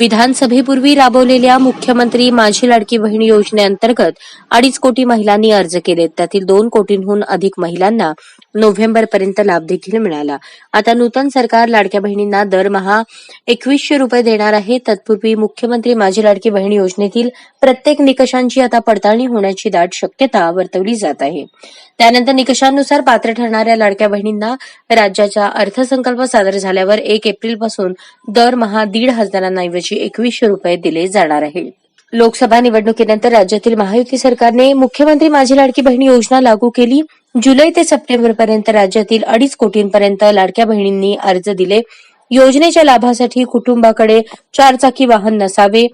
विधानसभेपूर्वी राबवलेल्या मुख्यमंत्री माझी लाडकी बहीण योजनेअंतर्गत अडीच कोटी महिलांनी अर्ज केलेत. त्यातील दोन कोटींहून अधिक महिलांना नोव्हेंबरपर्यंत लाभ देखील मिळाला. आता नूतन सरकार लाडक्या बहिणींना दरमहा एकवीसशे रुपये देणार आहे. तत्पूर्वी मुख्यमंत्री माझी लाडकी बहीण योजनेतील प्रत्येक निकषांची आता पडताळणी होण्याची दाट शक्यता वर्तवली जात आहे. त्यानंतर निकषांनुसार पात्र ठरणाऱ्या लाडक्या बहिणींना राज्याचा अर्थसंकल्प सादर झाल्यावर एक एप्रिलपासून दरमहा दीड हजारांऐवजी एकवीसशे रुपये दिले जाणार आहे. लोकसभा निवडणुकीनंतर राज्यातील महायुती सरकारने मुख्यमंत्री माझी लाडकी बहीण योजना लागू केली. जुलै ते सप्टेंबरपर्यंत राज्यातील अडीच कोटींपर्यंत लाडक्या बहिणींनी अर्ज दिले. योजनेच्या लाभासाठी कुटुंबाकडे चारचाकी वाहन नसावे.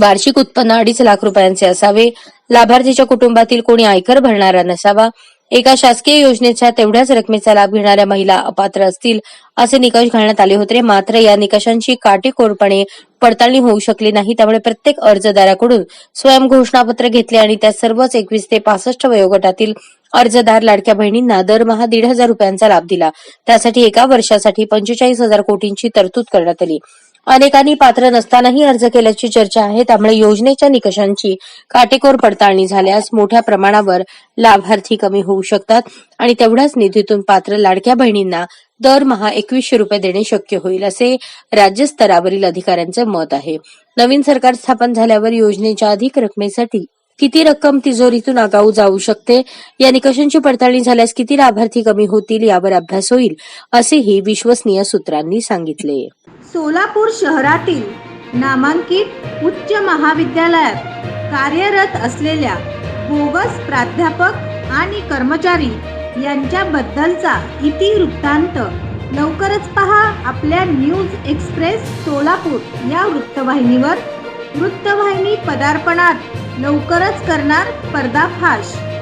वार्षिक उत्पन्न अडीच लाख रुपयांचे असावे. लाभार्थीच्या कुटुंबातील कोणी आयकर भरणारा नसावा. एका शासकीय योजनेच्या तेवढ्याच रकमेचा लाभ घेणाऱ्या महिला अपात्र असतील असे निकष घालण्यात आले होते. मात्र या निकषांची काटेकोरपणे पडताळणी होऊ शकली नाही. त्यामुळे प्रत्येक अर्जदाराकडून स्वयं घोषणापत्र घेतले आणि त्या सर्वच एकवीस ते पासष्ट वयोगटातील अर्जदार लाडक्या बहिणींना दरमहा दीड हजार रुपयांचा लाभ दिला. त्यासाठी एका वर्षासाठी पंचेचाळीस हजार कोटींची तरतूद करण्यात आली. अनेकांनी पात्र नसतानाही अर्ज केल्याची चर्चा आहे. त्यामुळे योजनेच्या निकषांची काटेकोर पडताळणी झाल्यास मोठ्या प्रमाणावर लाभार्थी कमी होऊ शकतात आणि तेवढ्याच निधीतून पात्र लाडक्या बहिणींना दरमहा एकवीसशे रुपये देणे शक्य होईल असे राज्यस्तरावरील अधिकाऱ्यांचे मत आहे. नवीन सरकार स्थापन झाल्यावर योजनेच्या अधिक रकमेसाठी किती रक्कम तिजोरीतून आगाऊ जाऊ शकते? या निकषांची पडताळणी झाल्यास किती लाभार्थी कमी होतील? यावर अभ्यास होईल असेही विश्वसनीय सूत्रांनी सांगितले. सोलापूर शहरातील नामांकित उच्च महाविद्यालयात कार्यरत असलेल्या बोगस प्राध्यापक आणि कर्मचारी यांच्याबद्दलचा इति वृत्तांत लवकरच पहा आपल्या न्यूज एक्सप्रेस सोलापूर या वृत्तवाहिनीवर. वृत्तवाहिनी पदार्पणात लवकरच करणार पर्दाफाश.